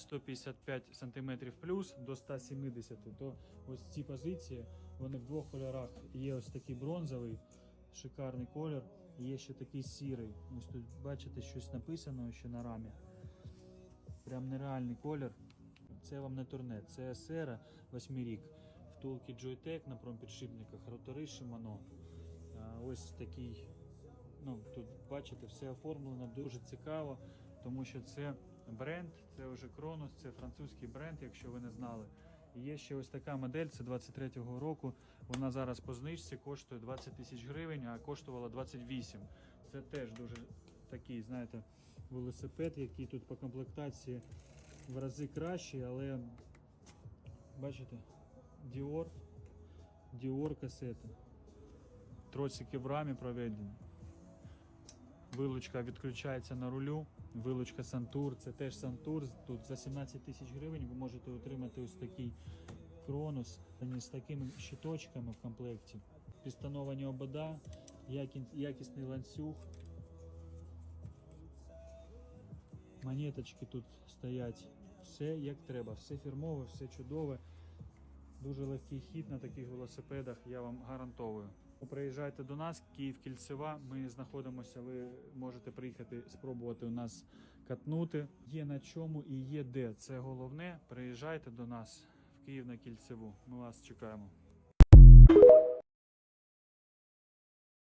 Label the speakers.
Speaker 1: 155 см плюс до 170 то ось ці позиції, вони в двох кольорах. Є ось такий бронзовий, шикарний колір, і є ще такий сірий. Ось тут бачите, щось написано ще на рамі. Прям нереальний колір. Це вам не турнет, це сера восьмирік. Втулки Joytech на промпідшипниках, ротори Shimano. Ось такий. Ну, тут бачите, все оформлено дуже цікаво, тому що це бренд, це вже Кронос, це французький бренд, якщо ви не знали. Є ще ось така модель, це 23-го року. Вона зараз по знижці коштує 20 тисяч гривень, а коштувала 28. Це теж дуже такий, знаєте, велосипед, який тут по комплектації в рази кращий, але бачите, Dior, Dior касети. Тросики в рамі проведені. Вилучка відключається на рулю. Вилучка Сантур, це теж Сантур. Тут за 17 тисяч гривень ви можете отримати ось такий Кронос з такими щиточками в комплекті. Підстановані обода, якісний ланцюг. Монеточки тут стоять. Все як треба, все фірмове, все чудове. Дуже легкий хід на таких велосипедах, я вам гарантовую. Приїжджайте до нас, Київ Кільцева. Ми знаходимося. Ви можете приїхати спробувати у нас катнути. Є на чому і є де. Це головне. Приїжджайте до нас в Київ на Кільцеву. Ми вас чекаємо.